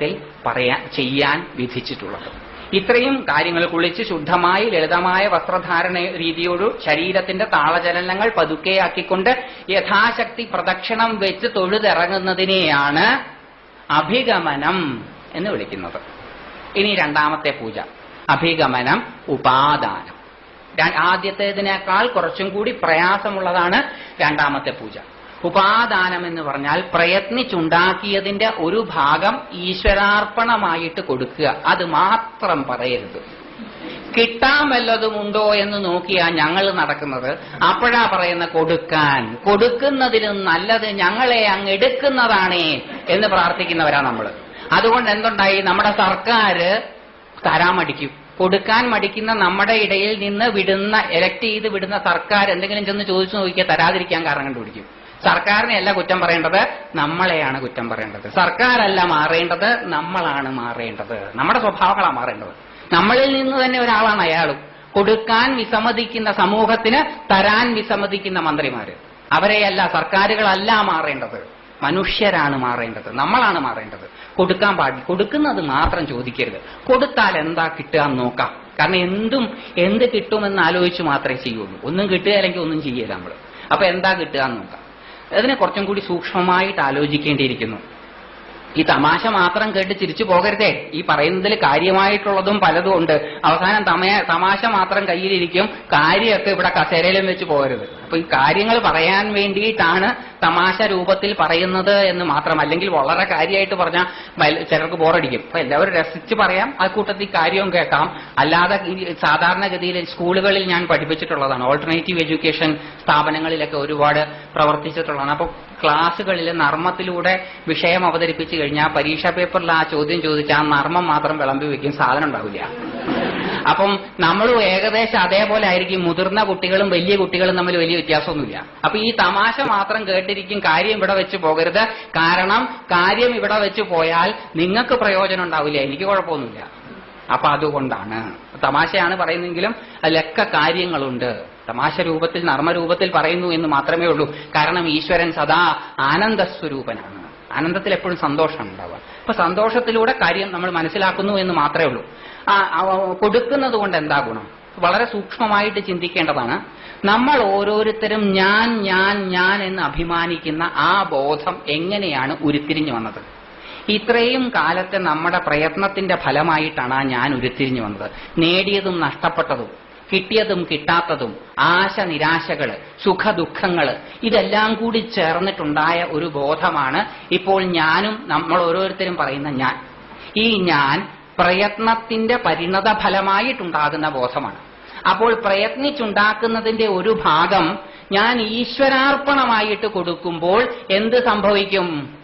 ത്തിൽ പറയാൻ ചെയ്യാൻ വിധിച്ചിട്ടുള്ളത്. ഇത്രയും കാര്യങ്ങൾ കുളിച്ച് ശുദ്ധമായി ലളിതമായ വസ്ത്രധാരണ രീതിയോട് ശരീരത്തിന്റെ താളചലനങ്ങൾ പതുക്കെയാക്കിക്കൊണ്ട് യഥാശക്തി പ്രദക്ഷിണം വെച്ച് തൊഴുതിറങ്ങുന്നതിനെയാണ് അഭിഗമനം എന്ന് വിളിക്കുന്നത്. ഇനി രണ്ടാമത്തെ പൂജ. അഭിഗമനം ഉപാദാനം. ആദ്യത്തേതിനേക്കാൾ കുറച്ചും കൂടി പ്രയാസമുള്ളതാണ് രണ്ടാമത്തെ പൂജ. ഉപാദാനം എന്ന് പറഞ്ഞാൽ പ്രയത്നിച്ചുണ്ടാക്കിയതിന്റെ ഒരു ഭാഗം ഈശ്വരാർപ്പണമായിട്ട് കൊടുക്കുക. അത് മാത്രം പറയരുത്. കിട്ടാൻ വല്ലതുമുണ്ടോ എന്ന് നോക്കിയാ ഞങ്ങൾ നടക്കുന്നത്. അപ്പോഴാ പറയുന്ന കൊടുക്കാൻ. കൊടുക്കുന്നതിലും നല്ലത് ഞങ്ങളെ അങ്ങ് എടുക്കുന്നതാണേ എന്ന് പ്രാർത്ഥിക്കുന്നവരാ നമ്മൾ. അതുകൊണ്ട് എന്തുണ്ടായി? നമ്മുടെ സർക്കാർ തരാൻ മടിക്കും. കൊടുക്കാൻ മടിക്കുന്ന നമ്മുടെ ഇടയിൽ നിന്ന് വിടുന്ന എലക്ട് ചെയ്ത് വിടുന്ന സർക്കാർ എന്തെങ്കിലും ചെന്ന് ചോദിച്ചു നോക്കിയാൽ തരാതിരിക്കാൻ കാരണം കണ്ടുപിടിക്കും. സർക്കാരിനെ അല്ല കുറ്റം പറയേണ്ടത് നമ്മളെയാണ് കുറ്റം പറയേണ്ടത്. സർക്കാരല്ല മാറേണ്ടത് നമ്മളാണ് മാറേണ്ടത്. നമ്മുടെ സ്വഭാവങ്ങളാണ് മാറേണ്ടത്. നമ്മളിൽ നിന്ന് തന്നെ ഒരാളാണ് അയാൾ കൊടുക്കാൻ വിസമ്മതിക്കുന്ന സമൂഹത്തിന് തരാൻ വിസമ്മതിക്കുന്ന മന്ത്രിമാര്. അവരെയല്ല സർക്കാരുകളല്ല മാറേണ്ടത്. മനുഷ്യരാണ് മാറേണ്ടത്. നമ്മളാണ് മാറേണ്ടത്. കൊടുക്കാൻ പാടില്ല കൊടുക്കുന്നത് മാത്രം ചോദിക്കരുത്. കൊടുത്താൽ എന്താ കിട്ടുക എന്ന് നോക്കാം. കാരണം എന്തും എന്ത് കിട്ടുമെന്ന് ആലോചിച്ച് മാത്രമേ ചെയ്യുള്ളൂ. ഒന്നും കിട്ടുകയില്ലെങ്കിൽ ഒന്നും ചെയ്യില്ല നമ്മൾ അപ്പൊ എന്താ കിട്ടുക എന്ന് നോക്കാം. അതിനെ കുറച്ചും കൂടി സൂക്ഷ്മമായിട്ട് ആലോചിക്കേണ്ടിയിരിക്കുന്നു. ഈ തമാശ മാത്രം കേട്ട് ചിരിച്ചു പോകരുതേ. ഈ പറയുന്നതിൽ കാര്യമായിട്ടുള്ളതും പലതും ഉണ്ട്. അവസാനം തമാശ മാത്രം കയ്യിലിരിക്കും. കാര്യമൊക്കെ ഇവിടെ കസേരയിലും വെച്ച് പോകരുത്. അപ്പൊ ഈ കാര്യങ്ങൾ പറയാൻ വേണ്ടിയിട്ടാണ് തമാശ രൂപത്തിൽ പറയുന്നത് എന്ന് മാത്രം അല്ലെങ്കിൽ വളരെ കാര്യമായിട്ട് പറഞ്ഞാൽ ചിലർക്ക് ബോറടിക്കും. അപ്പൊ എല്ലാവരും രസിച്ച് പറയാം ആ കൂട്ടത്തിൽ കാര്യവും കേൾക്കാം. അല്ലാതെ സാധാരണഗതിയിൽ സ്കൂളുകളിൽ ഞാൻ പഠിപ്പിച്ചിട്ടുള്ളതാണ്. ഓൾട്ടർനേറ്റീവ് എഡ്യൂക്കേഷൻ സ്ഥാപനങ്ങളിലൊക്കെ ഒരുപാട് പ്രവർത്തിച്ചിട്ടുള്ളതാണ്. അപ്പൊ ക്ലാസ്സുകളിൽ നർമ്മത്തിലൂടെ വിഷയം അവതരിപ്പിച്ചു കഴിഞ്ഞാൽ പരീക്ഷാ പേപ്പറിൽ ആ ചോദ്യം ചോദിച്ചാൽ ആ നർമ്മം മാത്രം വിളമ്പി വെക്കും സാധനം ഉണ്ടാവില്ല. അപ്പം നമ്മളും ഏകദേശം അതേപോലെ ആയിരിക്കും. മുതിർന്ന കുട്ടികളും വലിയ കുട്ടികളും തമ്മിൽ വലിയ വ്യത്യാസമൊന്നുമില്ല. അപ്പൊ ഈ തമാശ മാത്രം കേട്ടിരിക്കും കാര്യം ഇവിടെ വെച്ച് പോകരുത്. കാരണം കാര്യം ഇവിടെ വെച്ച് പോയാൽ നിങ്ങൾക്ക് പ്രയോജനം ഉണ്ടാവില്ല. എനിക്ക് കുഴപ്പമൊന്നുമില്ല. അപ്പൊ അതുകൊണ്ടാണ്. തമാശയാണ് പറയുന്നെങ്കിലും അതിലൊക്കെ കാര്യങ്ങളുണ്ട്. തമാശ രൂപത്തിൽ നർമ്മരൂപത്തിൽ പറയുന്നു എന്ന് മാത്രമേ ഉള്ളൂ. കാരണം ഈശ്വരൻ സദാ ആനന്ദസ്വരൂപനാണ്. ആനന്ദത്തിൽ എപ്പോഴും സന്തോഷം ഉണ്ടാവുക. അപ്പൊ സന്തോഷത്തിലൂടെ കാര്യം നമ്മൾ മനസ്സിലാക്കുന്നു എന്ന് മാത്രമേ ഉള്ളൂ. കൊടുക്കുന്നത് കൊണ്ട് എന്താ ഗുണം? വളരെ സൂക്ഷ്മമായിട്ട് ചിന്തിക്കേണ്ടതാണ്. നമ്മൾ ഓരോരുത്തരും ഞാൻ ഞാൻ ഞാൻ എന്ന് അഭിമാനിക്കുന്ന ആ ബോധം എങ്ങനെയാണ് ഉരുത്തിരിഞ്ഞു വന്നത്? ഇത്രയും കാലത്തെ നമ്മുടെ പ്രയത്നത്തിന്റെ ഫലമായിട്ടാണ് ആ ഞാൻ ഉരുത്തിരിഞ്ഞു വന്നത്. നേടിയതും നഷ്ടപ്പെട്ടതും കിട്ടിയതും കിട്ടാത്തതും ആശ നിരാശകൾ സുഖദുഃഖങ്ങൾ ഇതെല്ലാം കൂടി ചേർന്നിട്ടുണ്ടായ ഒരു ബോധമാണ് ഇപ്പോൾ ഞാനും നമ്മൾ ഓരോരുത്തരും പറയുന്ന ഞാൻ. ഈ ഞാൻ പ്രയത്നത്തിന്റെ പരിണത ഫലമായിട്ടുണ്ടാകുന്ന ബോധമാണ്. അപ്പോൾ പ്രയത്നിച്ചുണ്ടാക്കുന്നതിന്റെ ഒരു ഭാഗം ഞാൻ ഈശ്വരാർപ്പണമായിട്ട് കൊടുക്കുമ്പോൾ എന്ത് സംഭവിക്കും?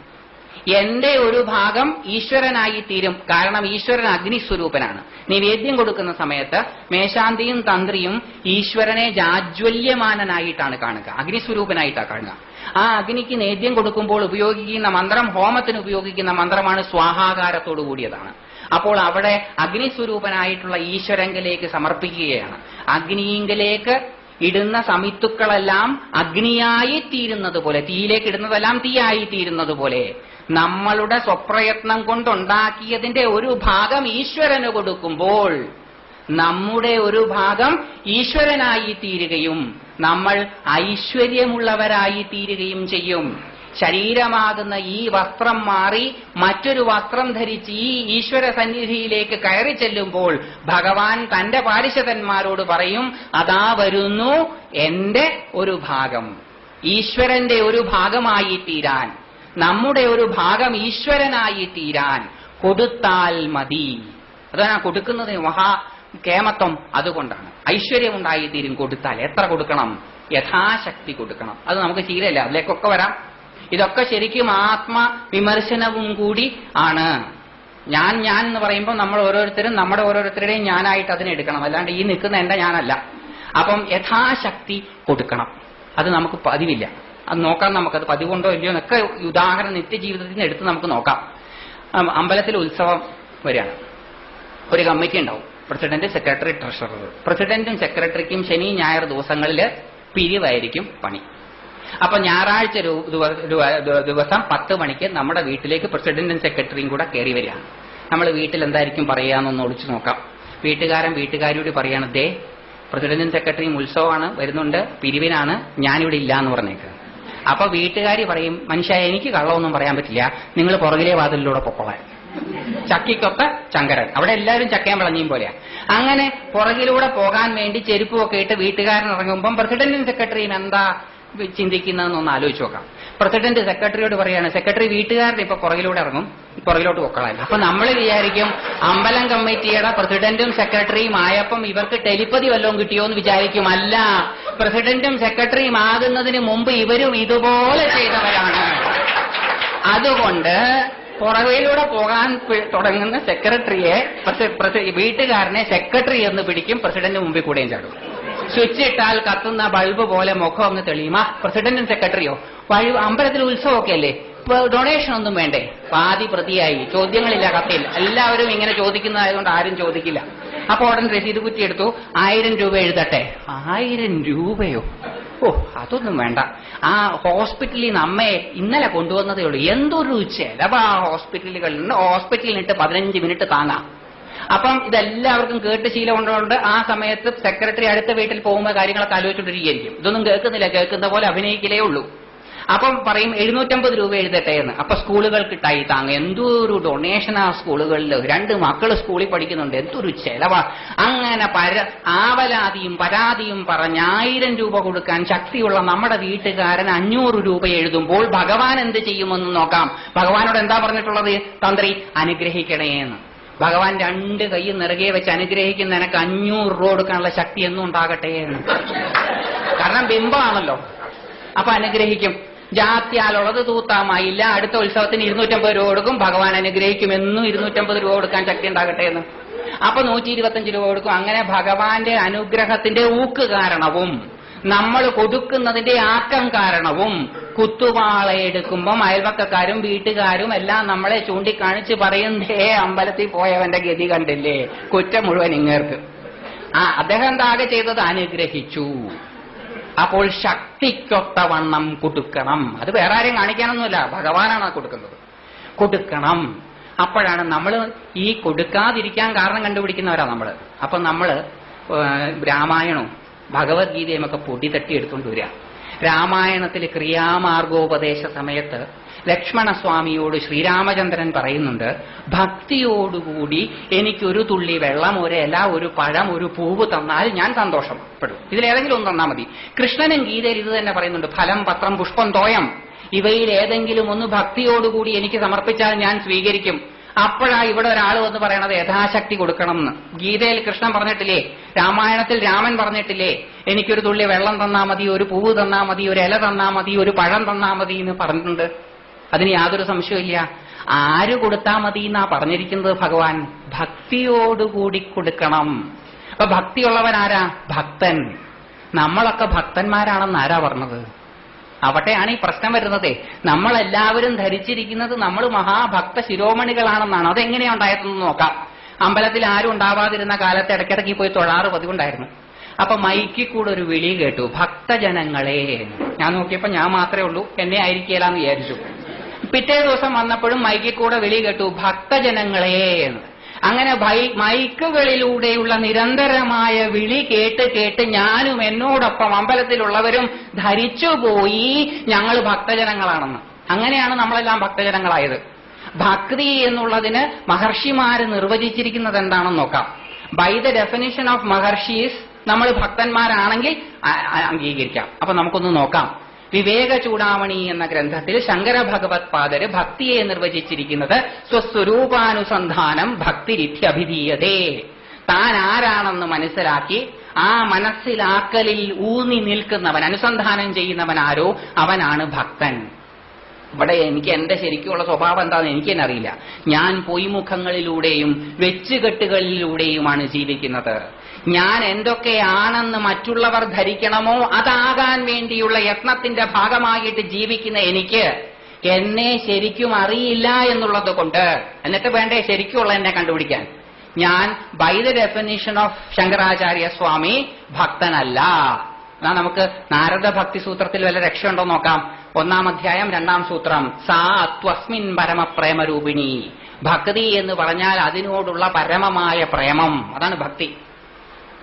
എന്റെ ഒരു ഭാഗം ഈശ്വരനായി തീരും കാരണം ഈശ്വരൻ അഗ്നിസ്വരൂപനാണ്. നിവേദ്യം കൊടുക്കുന്ന സമയത്ത് മേശാന്തിയും തന്ത്രിയും ഈശ്വരനെ ജാജ്വല്യമാനനായിട്ടാണ് കാണുക. അഗ്നിസ്വരൂപനായിട്ടാണ് കാണുക. ആ അഗ്നിക്ക് നേദ്യം കൊടുക്കുമ്പോൾ ഉപയോഗിക്കുന്ന മന്ത്രം ഹോമത്തിന് ഉപയോഗിക്കുന്ന മന്ത്രമാണ് സ്വാഹാകാരത്തോടു കൂടിയതാണ്. അപ്പോൾ അവിടെ അഗ്നിസ്വരൂപനായിട്ടുള്ള ഈശ്വരങ്കിലേക്ക് സമർപ്പിക്കുകയാണ്. അഗ്നിയിങ്കലേക്ക് ഇടുന്ന സമിത്തുക്കളെല്ലാം അഗ്നിയായി തീരുന്നത് പോലെ തീയിലേക്ക് ഇടുന്നതെല്ലാം തീയായി തീരുന്നത് പോലെ നമ്മളുടെ സ്വപ്രയത്നം കൊണ്ടുണ്ടാക്കിയതിന്റെ ഒരു ഭാഗം ഈശ്വരന് കൊടുക്കുമ്പോൾ നമ്മുടെ ഒരു ഭാഗം ഈശ്വരനായി തീരുകയും നമ്മൾ ഐശ്വര്യമുള്ളവരായി തീരുകയും ചെയ്യും. ശരീരമാകുന്ന ഈ വസ്ത്രം മാറി മറ്റൊരു വസ്ത്രം ധരിച്ച് ഈ ഈശ്വര സന്നിധിയിലേക്ക് കയറി ചെല്ലുമ്പോൾ ഭഗവാൻ തന്റെ പാരിഷതന്മാരോട് പറയും അതാ വരുന്നു എന്റെ ഒരു ഭാഗം. ഈശ്വരന്റെ ഒരു ഭാഗമായി തീരാൻ. നമ്മുടെ ഒരു ഭാഗം ഈശ്വരനായി തീരാൻ. കൊടുത്താൽ മതി. അതാണ് കൊടുക്കുന്നത് മഹാ കേമത്വം അതുകൊണ്ടാണ്. ഐശ്വര്യമുണ്ടായി തീരും കൊടുത്താൽ എത്ര കൊടുക്കണം? യഥാശക്തി കൊടുക്കണം. അത് നമുക്ക് ശീലമില്ല. അതിലേക്കൊക്കെ വരാം. ഇതൊക്കെ ശരിക്കും ആത്മവിമർശനവും കൂടി ആണ്. ഞാൻ ഞാൻ എന്ന് പറയുമ്പോൾ നമ്മൾ ഓരോരുത്തരും നമ്മുടെ ഓരോരുത്തരുടെയും ഞാനായിട്ട് അതിനെ എടുക്കണം. അല്ലാണ്ട് ഈ നിൽക്കുന്ന എന്റെ ഞാനല്ല. അപ്പം യഥാശക്തി കൊടുക്കണം. അത് നമുക്ക് പതിവില്ല. അത് നോക്കാം നമുക്കത് പതിവുണ്ടോ ഇല്ലയോ എന്നൊക്കെ ഉദാഹരണം നിത്യജീവിതത്തിൽ നിന്ന് എടുത്ത് നമുക്ക് നോക്കാം. അമ്പലത്തിൽ ഉത്സവം വരികയാണ്. ഒരു കമ്മിറ്റി ഉണ്ടാവും പ്രസിഡന്റ് സെക്രട്ടറി ട്രഷറർ. പ്രസിഡന്റും സെക്രട്ടറിക്കും ശനി ഞായർ ദിവസങ്ങളിൽ പിരിവായിരിക്കും പണി. അപ്പൊ ഞായറാഴ്ച ദിവസം പത്ത് മണിക്ക് നമ്മുടെ വീട്ടിലേക്ക് പ്രസിഡന്റും സെക്രട്ടറിയും കൂടെ കയറി വരികയാണ്. നമ്മൾ വീട്ടിൽ എന്തായിരിക്കും പറയാന്നൊന്ന് ഒളിച്ചു നോക്കാം. വീട്ടുകാരൻ വീട്ടുകാരിയോട് പറയാണ് ദേ പ്രസിഡന്റും സെക്രട്ടറിയും ഉത്സവമാണ് വരുന്നുണ്ട് പിരിവിനാണ് ഞാനിവിടെ ഇല്ല എന്ന് പറഞ്ഞേക്ക്. അപ്പൊ വീട്ടുകാരി പറയും മനുഷ്യ എനിക്ക് കള്ളമൊന്നും പറയാൻ പറ്റില്ല. നിങ്ങൾ പുറകിലെ വാതിലിലൂടെ പൊക്കോളാൻ. ചക്കിക്കൊത്ത ചങ്കരൻ. അവിടെ എല്ലാവരും ചക്കയും വിളഞ്ഞിയും പോലെയാ. അങ്ങനെ പുറകിലൂടെ പോകാൻ വേണ്ടി ചെരുപ്പുമൊക്കെ ഇട്ട് വീട്ടുകാരൻ ഇറങ്ങുമ്പം പ്രസിഡന്റും സെക്രട്ടറിയും എന്താ ചിന്തിക്കുന്നതെന്നൊന്ന് ആലോചിച്ച് നോക്കാം. പ്രസിഡന്റ് സെക്രട്ടറിയോട് പറയാണ് സെക്രട്ടറി വീട്ടുകാരുടെ ഇപ്പൊ പുറകിലൂടെ ഇറങ്ങും പുറകിലോട്ട് പൊക്കളായി അപ്പൊ നമ്മൾ വിചാരിക്കും അമ്പലം കമ്മിറ്റിയുടെ പ്രസിഡന്റും സെക്രട്ടറിയും ആയപ്പം ഇവർക്ക് ടെലിപ്പതി വല്ലതും കിട്ടിയോ എന്ന് വിചാരിക്കും അല്ല പ്രസിഡന്റും സെക്രട്ടറിയും ആകുന്നതിന് മുമ്പ് ഇവരും ഇതുപോലെ ചെയ്തവരാണ്. അതുകൊണ്ട് പുറകയിലൂടെ പോകാൻ തുടങ്ങുന്ന സെക്രട്ടറിയെ വീട്ടുകാരനെ സെക്രട്ടറി എന്ന് പിടിക്കും പ്രസിഡന്റ് മുമ്പിൽ കൂടെയും ചാടും. സ്വിച്ച് ഇട്ടാൽ കത്തുന്ന ബൾബ് പോലെ മുഖം അങ്ങ് തെളിയുമാ പ്രസിഡന്റും സെക്രട്ടറിയോ? വഴി അമ്പലത്തിൽ ഉത്സവമൊക്കെ അല്ലേ ഡൊണേഷൻ ഒന്നും വേണ്ടേ? പാതി പ്രതിയായി. ചോദ്യങ്ങളില്ല കത്തിൽ എല്ലാവരും ഇങ്ങനെ ചോദിക്കുന്നതായതുകൊണ്ട് ആരും ചോദിക്കില്ല. അപ്പൊ ഉടൻ രസീത് കുറ്റി എടുത്തു ആയിരം രൂപ എഴുതട്ടെ? ആയിരം രൂപയോ? ഓ അതൊന്നും വേണ്ട. ആ ഹോസ്പിറ്റലിൽ നിന്ന് അമ്മയെ ഇന്നലെ കൊണ്ടുവന്നതേ ഉള്ളൂ. എന്തൊരു ചെലവാ ഹോസ്പിറ്റലുകളിൽ നിന്ന് ഹോസ്പിറ്റലിനിട്ട് പതിനഞ്ച് മിനിറ്റ് താങ്ങാം. അപ്പം ഇതെല്ലാവർക്കും കേട്ട് ശീലം ശീലമുള്ളതുകൊണ്ട് ആ സമയത്ത് സെക്രട്ടറി അടുത്ത വീട്ടിൽ പോകുമ്പോൾ കാര്യങ്ങളൊക്കെ ആലോചിച്ചുകൊണ്ടിരിക്കുകയായിരിക്കും. ഇതൊന്നും കേൾക്കുന്നില്ല. കേൾക്കുന്ന പോലെ അഭിനയിക്കലേ ഉള്ളൂ. അപ്പം പറയും എഴുന്നൂറ്റമ്പത് രൂപ എഴുതട്ടെ എന്ന് അപ്പൊ സ്കൂളുകൾക്ക് ടൈ താങ്ങ. എന്തൊരു ആ സ്കൂളുകളിൽ. രണ്ട് മക്കൾ സ്കൂളിൽ പഠിക്കുന്നുണ്ട്. എന്തൊരു ചെലവാ. അങ്ങനെ പര ആവലാതിയും പരാതിയും പറഞ്ഞ് ആയിരം രൂപ കൊടുക്കാൻ ശക്തിയുള്ള നമ്മുടെ വീട്ടുകാരൻ അഞ്ഞൂറ് രൂപ എഴുതുമ്പോൾ ഭഗവാൻ എന്ത് ചെയ്യുമെന്ന് നോക്കാം. ഭഗവാനോട് എന്താ പറഞ്ഞിട്ടുള്ളത്? തന്ത്രി അനുഗ്രഹിക്കണേ എന്ന് ഭഗവാൻ രണ്ട് കൈ നിറകെ വെച്ച് അനുഗ്രഹിക്കുന്ന എനക്ക് അഞ്ഞൂറ് രൂപ കൊടുക്കാനുള്ള ശക്തി എന്നും ഉണ്ടാകട്ടെ എന്ന് കാരണം ബിംബമാണല്ലോ. അപ്പൊ അനുഗ്രഹിക്കും. ജാത്യാലുള്ളത് തൂത്താമായില്ല അടുത്ത ഉത്സവത്തിന് ഇരുന്നൂറ്റമ്പത് രൂപ കൊടുക്കും. ഭഗവാൻ അനുഗ്രഹിക്കും എന്നും ഇരുന്നൂറ്റമ്പത് രൂപ കൊടുക്കാൻ ശക്തി ഉണ്ടാകട്ടെ എന്ന്. അപ്പൊ നൂറ്റി ഇരുപത്തഞ്ച് രൂപ കൊടുക്കും. അങ്ങനെ ഭഗവാന്റെ അനുഗ്രഹത്തിന്റെ ഊക്ക് കാരണവും നമ്മൾ കൊടുക്കുന്നതിന്റെ ആക്കം കാരണവും കുത്തുവാള എടുക്കുമ്പം അയൽവക്കക്കാരും വീട്ടുകാരും എല്ലാം നമ്മളെ ചൂണ്ടിക്കാണിച്ച് പറയുന്നേ അമ്പലത്തിൽ പോയവന്റെ ഗതി കണ്ടില്ലേ? കുറ്റം മുഴുവൻ ഇങ്ങേർക്ക്. ആ അദ്ദേഹം താകെ ചെയ്തത്? അനുഗ്രഹിച്ചു. അപ്പോൾ ശക്തിക്കൊത്തവണ്ണം കൊടുക്കണം. അത് വേറെ ആരെയും കാണിക്കാനൊന്നുമില്ല. ഭഗവാനാണ് കൊടുക്കുന്നത്. കൊടുക്കണം. അപ്പോഴാണ് നമ്മൾ ഈ കൊടുക്കാതിരിക്കാൻ കാരണം കണ്ടുപിടിക്കുന്നവരാ നമ്മൾ അപ്പൊ നമ്മൾ രാമായണവും ഭഗവത്ഗീതയും ഒക്കെ പൊടി തട്ടി എടുത്തുകൊണ്ട് വരിക. രാമായണത്തിൽ ക്രിയാമാർഗോപദേശ സമയത്ത് ലക്ഷ്മണസ്വാമിയോട് ശ്രീരാമചന്ദ്രൻ പറയുന്നുണ്ട് ഭക്തിയോടുകൂടി എനിക്കൊരു തുള്ളി വെള്ളം ഒരു ഇല ഒരു പഴം ഒരു പൂവ് തന്നാൽ ഞാൻ സന്തോഷപ്പെടും. ഇതിലേതെങ്കിലും ഒന്ന് തന്നാൽ മതി. കൃഷ്ണനും ഗീതയിൽ ഇത് തന്നെ പറയുന്നുണ്ട് ഫലം പത്രം പുഷ്പം തോയം. ഇവയിൽ ഏതെങ്കിലും ഒന്ന് ഭക്തിയോടുകൂടി എനിക്ക് സമർപ്പിച്ചാൽ ഞാൻ സ്വീകരിക്കും. അപ്പോഴാ ഇവിടെ ഒരാൾ വന്ന് പറയണത് യഥാശക്തി കൊടുക്കണം എന്ന് ഗീതയിൽ കൃഷ്ണൻ പറഞ്ഞിട്ടില്ലേ രാമായണത്തിൽ രാമൻ പറഞ്ഞിട്ടില്ലേ എനിക്കൊരു തുള്ളി വെള്ളം തന്നാൽ മതി ഒരു പൂവ് തന്നാൽ മതി ഒരു ഇല തന്നാൽ മതി ഒരു പഴം തന്നാൽ മതി എന്ന് പറഞ്ഞിട്ടുണ്ട്. അതിന് യാതൊരു സംശയമില്ല ആര് കൊടുത്താ മതി എന്നാ പറഞ്ഞിരിക്കുന്നത് ഭഗവാൻ? ഭക്തിയോടുകൂടി കൊടുക്കണം. അപ്പൊ ഭക്തിയുള്ളവൻ ആരാ ഭക്തൻ. നമ്മളൊക്കെ ഭക്തന്മാരാണെന്ന് ആരാ പറഞ്ഞത്? അവിടെയാണ് ഈ പ്രശ്നം വരുന്നത്. നമ്മളെല്ലാവരും ധരിച്ചിരിക്കുന്നത് നമ്മൾ മഹാഭക്ത ശിരോമണികളാണെന്നാണ്. അതെങ്ങനെയാ ഉണ്ടായതെന്ന് നോക്കാം. അമ്പലത്തിൽ ആരും ഉണ്ടാവാതിരുന്ന കാലത്ത് ഇടയ്ക്കിടയ്ക്ക് പോയി തൊഴാറ് പതിവുണ്ടായിരുന്നു. അപ്പൊ മൈക്കി കൂടെ ഒരു വിളി കേട്ടു. ഭക്തജനങ്ങളെ. ഞാൻ നോക്കിയപ്പോ ഞാൻ മാത്രമേ ഉള്ളൂ. എന്നെ ആയിരിക്കലാന്ന് വിചാരിച്ചു. പിറ്റേ ദിവസം വന്നപ്പോഴും മൈക്കിൽ കൂടെ വിളി കേട്ടു ഭക്തജനങ്ങളെ എന്ന്. അങ്ങനെ മൈക്കുകളിലൂടെയുള്ള നിരന്തരമായ വിളി കേട്ട് കേട്ട് ഞാനും എന്നോടൊപ്പം അമ്പലത്തിലുള്ളവരും ധരിച്ചുപോയി ഞങ്ങൾ ഭക്തജനങ്ങളാണെന്ന്. അങ്ങനെയാണ് നമ്മളെല്ലാം ഭക്തജനങ്ങളായത്. ഭക്തി എന്നുള്ളതിന് മഹർഷിമാര് നിർവചിച്ചിരിക്കുന്നത് എന്താണെന്ന് നോക്കാം. By the definition of maharshis നമ്മൾ ഭക്തന്മാരാണെങ്കിൽ അംഗീകരിക്കാം. അപ്പൊ നമുക്കൊന്ന് നോക്കാം. വിവേക ചൂടാമണി എന്ന ഗ്രന്ഥത്തിൽ ശങ്കര ഭഗവത് പാദര് ഭക്തിയെ നിർവചിച്ചിരിക്കുന്നത് സ്വസ്വരൂപാനുസന്ധാനം ഭക്തിരിത്യഭിധീയതേ താൻ ആരാണെന്ന് മനസ്സിലാക്കി ആ മനസ്സിലാക്കലിൽ ഊന്നി നിൽക്കുന്നവൻ അനുസന്ധാനം ചെയ്യുന്നവൻ ആരോ? അവനാണ് ഭക്തൻ. ഇവിടെ എനിക്ക് എന്റെ ശരിക്കുള്ള സ്വഭാവം എന്താണെന്ന് എനിക്ക് തന്നെ അറിയില്ല. ഞാൻ പൊയ്മുഖങ്ങളിലൂടെയും വെച്ചുകെട്ടുകളിലൂടെയുമാണ് ജീവിക്കുന്നത്. ഞാൻ എന്തൊക്കെയാണെന്ന് മറ്റുള്ളവർ ധരിക്കണമോ അതാകാൻ വേണ്ടിയുള്ള യത്നത്തിന്റെ ഭാഗമായിട്ട് ജീവിക്കുന്ന എനിക്ക് എന്നെ ശരിക്കും അറിയില്ല എന്നുള്ളത് കൊണ്ട് എന്നിട്ട് വേണ്ടേ ശരിക്കുള്ള എന്നെ കണ്ടുപിടിക്കാൻ. ഞാൻ by the definition of Shankaracharya Swami ഭക്തനല്ല. എന്നാ നമുക്ക് നാരദ ഭക്തി സൂത്രത്തിൽ വല്ല രക്ഷയുണ്ടോ നോക്കാം. ഒന്നാം അധ്യായം രണ്ടാം സൂത്രം. സാ ത്വസ്മിൻ പരമപ്രേമരൂപിണി. ഭക്തി എന്ന് പറഞ്ഞാൽ അതിനോടുള്ള പരമമായ പ്രേമം. അതാണ് ഭക്തി.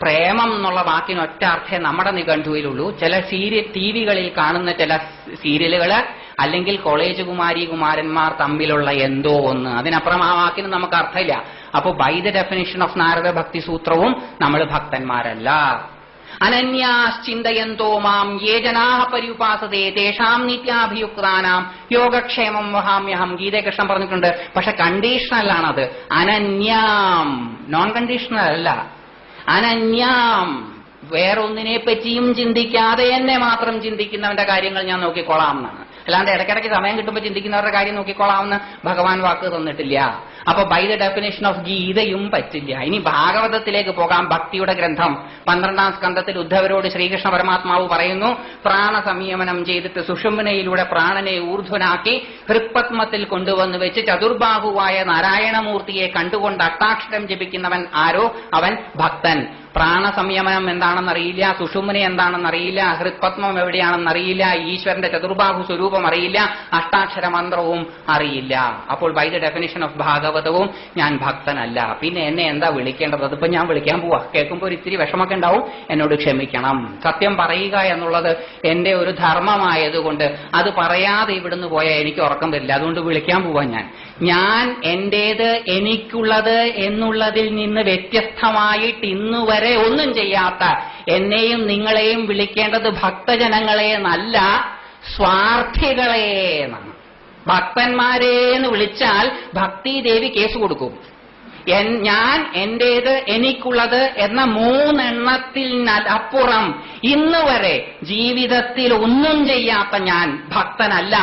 പ്രേമം എന്നുള്ള വാക്കിന് ഒറ്റ അർത്ഥേ നമ്മുടെ നിഘണ്ടുവിലുള്ളൂ. ചില സീരിയൽ ടി വികളിൽ കാണുന്ന ചില സീരിയലുകൾ അല്ലെങ്കിൽ കോളേജ് കുമാരി കുമാരന്മാർ തമ്മിലുള്ള എന്തോ ഒന്ന്. അതിനപ്പുറം ആ വാക്കിന് നമുക്ക് അർത്ഥമില്ല. അപ്പോൾ by the definition of Narada Bhakti സൂത്രവും നമ്മൾ ഭക്തന്മാരല്ല. അനന്യാശ്ചിന്തയന്തോ മാം യേ ജനാഹ പര്യുപാസതേ തേഷാം നിത്യാഭിയുക്താനാം യോഗക്ഷേമം വഹാമ്യഹം. ഗീതകൃഷ്ണൻ പറഞ്ഞിട്ടുണ്ട്. പക്ഷെ കണ്ടീഷണലാണത് അനന്യാം. നോൺ കണ്ടീഷണൽ അല്ല. അനന്യാം. വേറൊന്നിനെ പറ്റിയും ചിന്തിക്കാതെ എന്നെ മാത്രം ചിന്തിക്കുന്നവന്റെ കാര്യങ്ങൾ ഞാൻ നോക്കിക്കൊള്ളാം എന്നാണ്. അല്ലാണ്ട് ഇടയ്ക്കിടയ്ക്ക് സമയം കിട്ടുമ്പോൾ ചിന്തിക്കുന്നവരുടെ കാര്യം നോക്കിക്കോളാമെന്ന് ഭഗവാൻ വാക്ക് തന്നിട്ടില്ല. അപ്പൊ ബൈ ദ ഡെഫിനേഷൻ ഓഫ് ഗീതയും പറ്റില്ല. ഇനി ഭാഗവതത്തിലേക്ക് പോകാം. ഭക്തിയുടെ ഗ്രന്ഥം. പന്ത്രണ്ടാം സ്കന്ധത്തിൽ ഉദ്ധവരോട് ശ്രീകൃഷ്ണ പരമാത്മാവ് പറയുന്നു പ്രാണ സംയമനം ചെയ്തിട്ട് സുഷുമ്നയിലൂടെ പ്രാണനെ ഊർധ്വനാക്കി ഹൃപ്പത്മത്തിൽ കൊണ്ടുവന്നു വെച്ച് ചതുർബാഹുവായ നാരായണമൂർത്തിയെ കണ്ടുകൊണ്ട് അഷ്ടാക്ഷരം ജപിക്കുന്നവൻ ആരോ? അവൻ ഭക്തൻ. പ്രാണ അറിയില്ല എന്താണെന്നറിയില്ല സുഷുമ്ന എന്താണെന്നറിയില്ല ഹൃത്പത്മം എവിടെയാണെന്നറിയില്ല ഈശ്വരന്റെ ചതുർബാഹു സ്വരൂപം അറിയില്ല. അഷ്ടാക്ഷര മന്ത്രവും അറിയില്ല അപ്പോൾ ബൈ ദ ഡെഫിനിഷൻ ഓഫ് ഭാഗവതവും ഞാൻ ഭക്തനല്ല. പിന്നെ എന്നെ എന്താ വിളിക്കേണ്ടത്? അതിപ്പോ ഞാൻ വിളിക്കാൻ പോവാ. കേൾക്കുമ്പോൾ ഒരു ഇത്തിരി വിഷമൊക്കെ ഉണ്ടാവും. എന്നോട് ക്ഷമിക്കണം. സത്യം പറയുക എന്നുള്ളത് എന്റെ ഒരു ധർമ്മമായതുകൊണ്ട് അത് പറയാതെ ഇവിടുന്ന് പോയാൽ എനിക്ക് ഉറക്കം വരില്ല. അതുകൊണ്ട് വിളിക്കാൻ പോവാ ഞാൻ. ഞാൻ എന്റേത് എനിക്കുള്ളത് എന്നുള്ളതിൽ നിന്ന് വ്യത്യസ്തമായിട്ട് ഇന്നുവരെ ഒന്നും ചെയ്യാത്ത എന്നെയും നിങ്ങളെയും വിളിക്കേണ്ടത് ഭക്തജനങ്ങളെ എന്നല്ല സ്വാർത്ഥികളെ എന്നാണ് ഭക്തന്മാരെ എന്ന് വിളിച്ചാൽ ഭക്തി ദേവി കേസ് കൊടുക്കും. ഞാൻ എന്റേത് എനിക്കുള്ളത് എന്ന മൂന്നെണ്ണത്തിൽ അപ്പുറം ഇന്ന് വരെ ജീവിതത്തിൽ ഒന്നും ചെയ്യാത്ത ഞാൻ ഭക്തനല്ല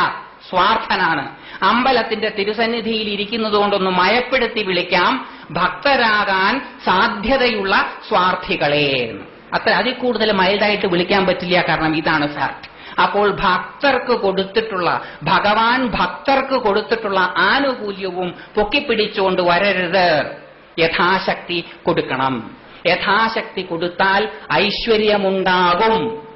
സ്വാർത്ഥനാണ്. അമ്പലത്തിന്റെ തിരുസന്നിധിയിൽ ഇരിക്കുന്നതുകൊണ്ടൊന്ന് മയപ്പെടുത്തി വിളിക്കാം. ഭക്തരാകാൻ സാധ്യതയുള്ള സ്വാർത്ഥികളെ. അത്ര അതിൽ കൂടുതൽ മൈൽഡായിട്ട് വിളിക്കാൻ പറ്റില്ല കാരണം ഇതാണ് ഫാക്ട് അപ്പോൾ ഭക്തർക്ക് കൊടുത്തിട്ടുള്ള ഭഗവാൻ ഭക്തർക്ക് കൊടുത്തിട്ടുള്ള ആനുകൂല്യവും പൊക്കിപ്പിടിച്ചുകൊണ്ട് വരരുത്. യഥാശക്തി കൊടുക്കണം. യഥാശക്തി കൊടുത്താൽ ഐശ്വര്യമുണ്ടാകും.